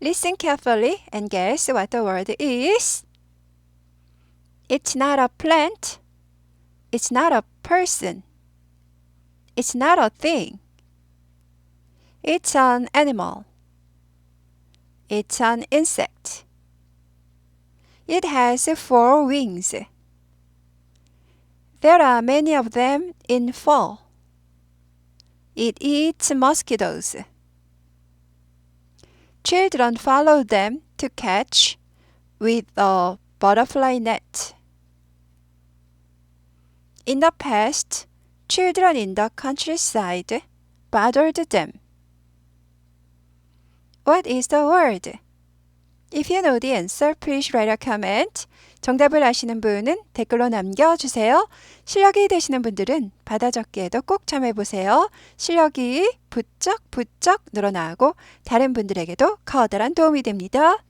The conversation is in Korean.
Listen carefully and guess what the word is. It's not a plant. It's not a person. It's not a thing. It's an animal. It's an insect. It has four wings. There are many of them in fall. It eats mosquitoes. Children follow them to catch with a butterfly net. In the past, children in the countryside bothered them. What is the word? If you know the answer, please write a comment. 정답을 아시는 분은 댓글로 남겨주세요. 실력이 되시는 분들은 받아 적기에도 꼭 참여해보세요. 실력이 부쩍 부쩍 늘어나고 다른 분들에게도 커다란 도움이 됩니다.